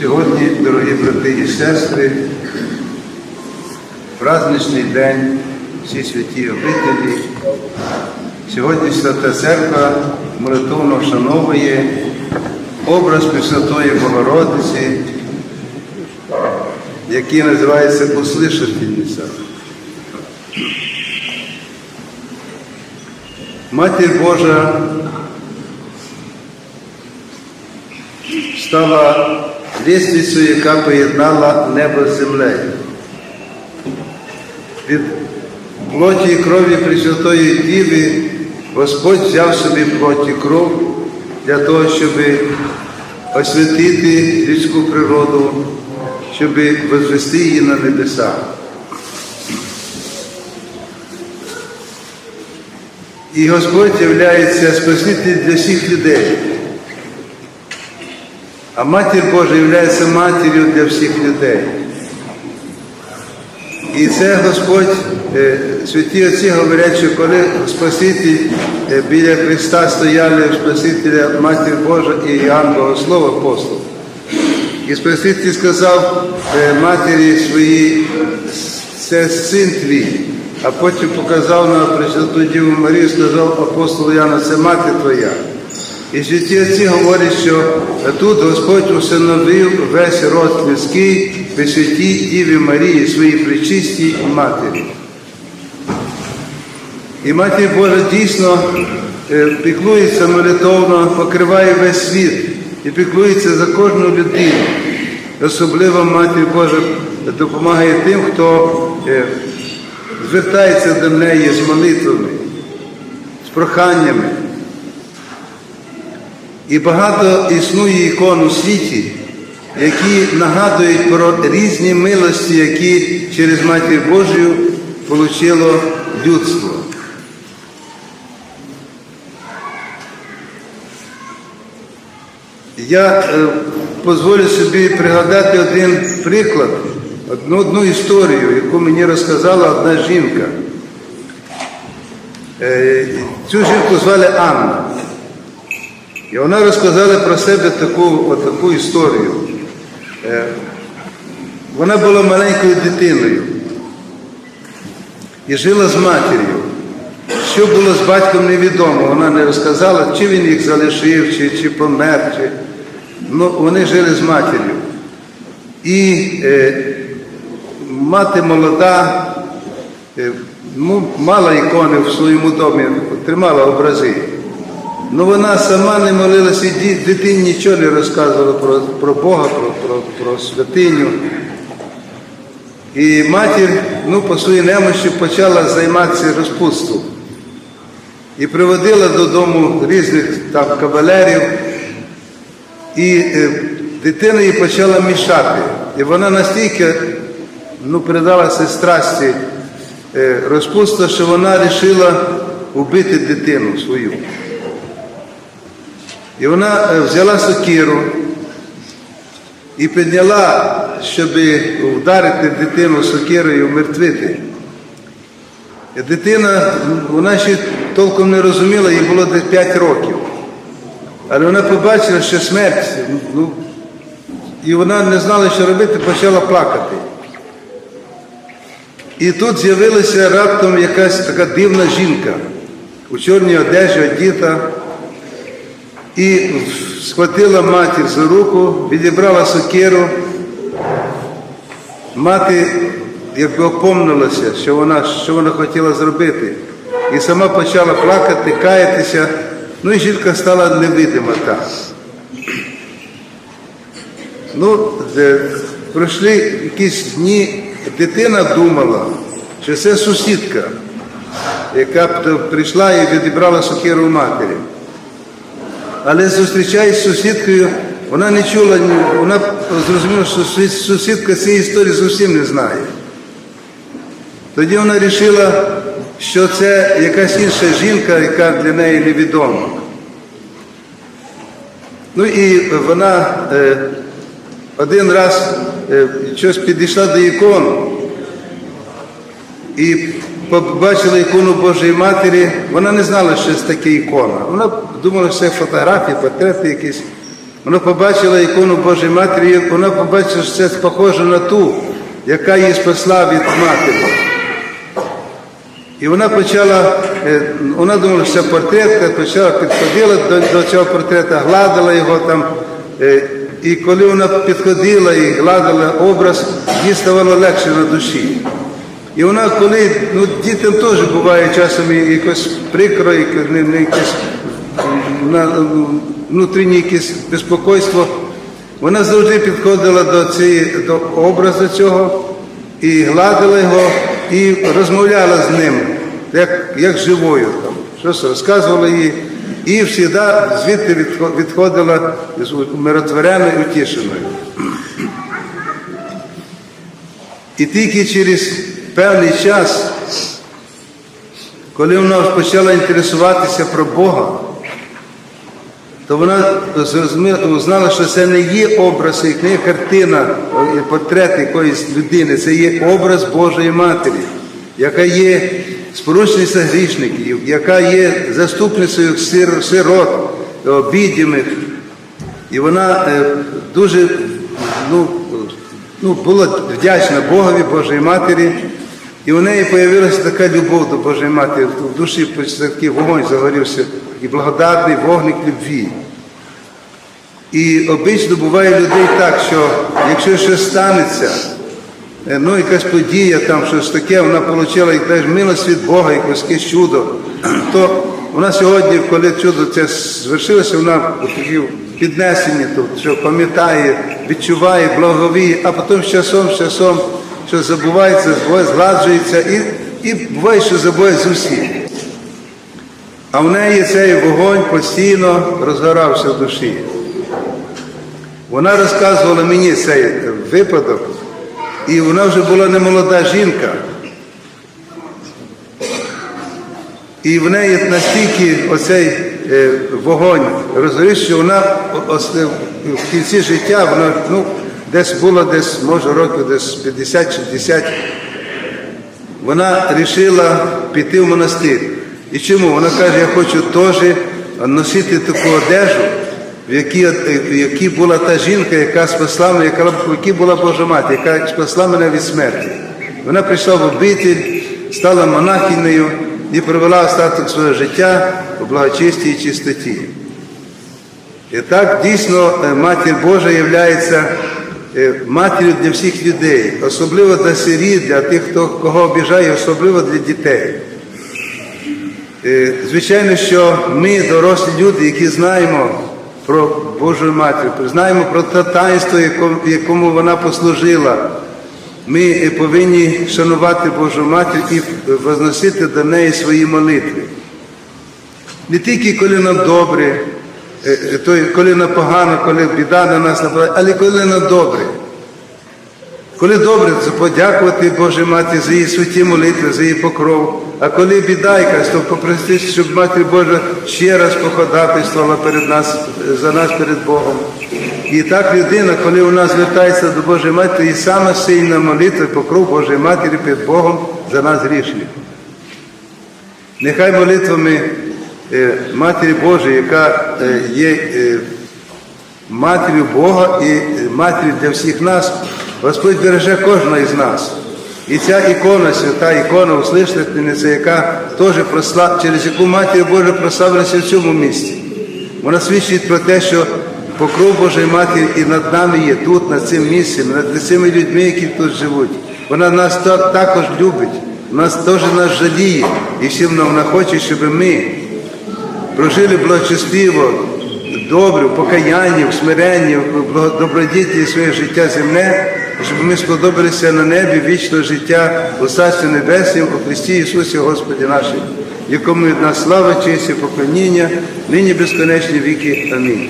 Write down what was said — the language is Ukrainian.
Сьогодні, дорогі брати і сестри, праздничний день, всі святі обителі. Сьогодні Свята Церква молитовно вшановує образ Пресвятої Богородиці, який називається Услишательниця. Матір Божа стала лісницею, яка поєднала небо з землею. Від плоті і крові Пресвятої Діви Господь взяв собі плоть і кров для того, щоб освятити людську природу, щоб возвести її на небеса. І Господь являється Спаситель для всіх людей. А Матір Божа є матір'ю для всіх людей. І це Господь, е, святі отці говорять, що коли Спаситель е, біля Христа стояли Спасителя Матір Божа і Іоанн Богослов апостол. І Спаситель сказав е, матері своїй, це син твій, а потім показав на Пресвяту Діву Марію, сказав апостолу Яну, це мати твоя. І святі отці говорять, що тут Господь усиновив весь род людський при святій Діві Марії, своїй причистій матері. І Матір Божа дійсно е, піклується молитовно, покриває весь світ і піклується за кожну людину. Особливо Матір Божа допомагає тим, хто е, звертається до неї з молитвами, з проханнями. І багато існує ікон у світі, які нагадують про різні милості, які через Матір Божою отримало людство. Я е, дозволю собі пригадати один приклад, одну, одну історію, яку мені розказала одна жінка. Е, цю жінку звали Анна. І вона розказала про себе таку, таку історію. Е, Вона була маленькою дитиною і жила з матір'ю. Що було з батьком невідомо, вона не розказала, чи він їх залишив, чи, чи помер. Чи... Ну, вони жили з матір'ю. І е, мати молода, е, мала ікони в своєму домі, тримала образи. Ну вона сама не молилася, і дитині нічого не розказувала про, про Бога, про, про, про святиню. І матір, ну, по своїй немощі почала займатися розпутством. І приводила додому різних там кавалерів. І е, дитина їй почала мішати. І вона настільки ну, передалася страсті е, розпутства, що вона вирішила вбити дитину свою. І вона е, взяла сокиру і підняла, щоб вдарити дитину сокирою, умертвити. І дитина, вона ще толком не розуміла, їй було десь 5 років. Але вона побачила, що смерть, ну, і вона не знала, що робити, почала плакати. І тут з'явилася раптом якась така дивна жінка у чорній одежі, одіта, і схватила матір за руку, відібрала сокиру. Мати якби опомнилася, що вона що вона хотіла зробити. І сама почала плакати, каятися, ну і жінка стала невидима так. Ну, де, пройшли якісь дні, дитина думала, що це сусідка, яка прийшла і відібрала сокиру матері. Але зустрічаючись з сусідкою, вона не чула, вона зрозуміла, що сусідка цієї історії зовсім не знає. Тоді вона вирішила, що це якась інша жінка, яка для неї невідома. Ну і вона е, один раз е, щось підійшла до ікону і побачила ікону Божої Матері, вона не знала, що це таке ікона. Вона думала, що це фотографії, портрети якісь. Вона побачила ікону Божої Матері, і вона побачила, що це похоже на ту, яка її спасла від матері. І вона почала, е, вона думала, що це портрет, почала підходила до, до цього портрета, гладила його там. е, І коли вона підходила і гладила образ, їй ставало легше на душі. І вона, коли ну, дітям теж буває часом якось прикро, якесь внутрішнє якесь безпокойство, вона завжди підходила до, цієї, до образу цього і гладила його, і розмовляла з ним, як, як живою. Там, щось розказувала їй, і завжди звідти відходила з і утішеною. І тільки через певний час, коли вона почала інтересуватися про Бога, то вона знала, що це не є образ, не є картина, портрет якоїсь людини, це є образ Божої Матері, яка є споручниця грішників, яка є заступницею сирот, обідімих. І вона е, дуже ну, ну, була вдячна Богові, Божій Матері. І у неї з'явилася така любов до Божої Матері. В душі такий вогонь загорівся, і благодатний вогник любві. І обично буває людей так, що якщо щось станеться, е, ну якась подія, там щось таке, вона отримала якась милость від Бога, якесь чудо, то вона сьогодні, коли чудо це звершилося, вона піднесення тут, що пам'ятає, відчуває, благовіє, а потім з часом, з часом, що забувається, згладжується, і, і буває, що забуває з усіх. А в неї цей вогонь постійно розгорався в душі. Вона розказувала мені цей випадок, і вона вже була не молода жінка. І в неї настільки оцей е, вогонь розгорівся, що вона е, в кінці життя, вона ну, десь була десь, може, років десь 50-60, вона вирішила піти в монастир. І чому? Вона каже, я хочу теж носити таку одежу, в якій, в якій була та жінка, яка спасла мене, яка, в була Божа мати, яка спасла мене від смерті. Вона прийшла в обитель, стала монахинею і провела остаток свого життя у благочисті і чистоті. І так дійсно е, Матір Божа є матір'ю для всіх людей, особливо для сиріт, для тих, хто кого обіжає, особливо для дітей. Е, Звичайно, що ми, дорослі люди, які знаємо про Божу Матір, знаємо про те таїнство, якому- вона послужила, ми е, повинні шанувати Божу Матір і возносити до неї свої молитви. Не тільки коли нам добре, е, е, то коли нам погано, коли біда на нас нападає, але коли нам добре. Коли добре, це подякувати Божій Матері за її святі молитви, за її покров. А коли біда якась, то попросити, щоб Матір Божа ще раз походатайствувала перед нас, за нас перед Богом. І так людина, коли вона звертається до Божої Матері, і сама сильна молитва, покров Божої Матері перед Богом за нас грішних. Нехай молитвами е, Матері Божої, яка е, є е, матір'ю Бога і е, матір'ю для всіх нас, Господь береже кожного із нас. І ця ікона, свята ікона услишниця, яка теж просла, через яку Матір Божа прославилася в цьому місці. Вона свідчить про те, що покров Божої Матері і над нами є тут, над цим місцем, над цими людьми, які тут живуть. Вона нас також любить, вона теж нас жаліє, і всім нам вона хоче, щоб ми прожили благочестиво, добре, в покаянні, в добродіті своє життя земне, щоб ми сподобалися на небі вічного життя у Царстві Небеснім, у Христі Ісусі Господі нашому, якому від нас слава, честь і поклоніння, нині безконечні віки. Амінь.